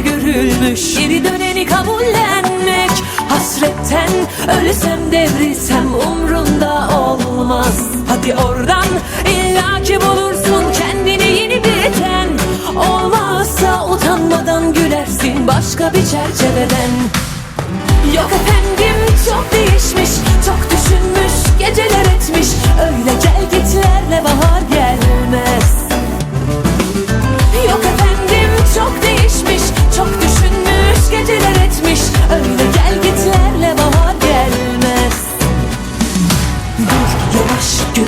görülmüş Geri döneni kabullenmek Hasretten ölsem devrilsem umrunda olmaz Hadi oradan illaki bulursun başka bir çerçeveden. Yok efendim çok değişmiş Çok düşünmüş geceler etmiş. Öyle gel gitlerle bahar gelmez. Yok efendim çok değişmiş Çok düşünmüş geceler etmiş. Öyle gel gitlerle bahar gelmez. Dur yavaş gönül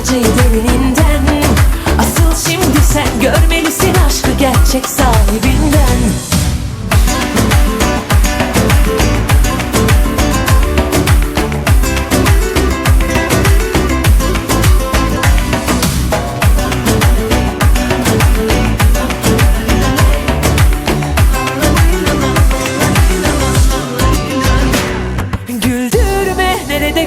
acıyı derininden Asıl şimdi sen görmelisin aşkı gerçek sahibinden.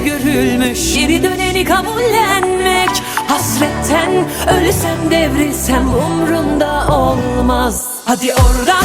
Görülmüş? Geri döneni kabullenmek. Hasretten ölsem devrilsem umrunda olmaz. Hadi oradan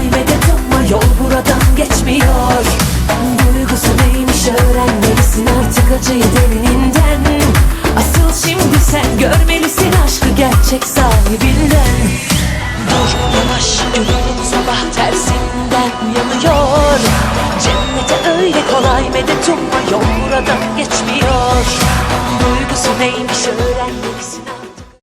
acıyı derininden Asıl şimdi sen görmelisin aşkı gerçek sahibinden. Dur yavaş bu sabah tersinden. Uyanıyor Cennete öyle kolay medet umma. Yol buradan geçmiyor Duygusu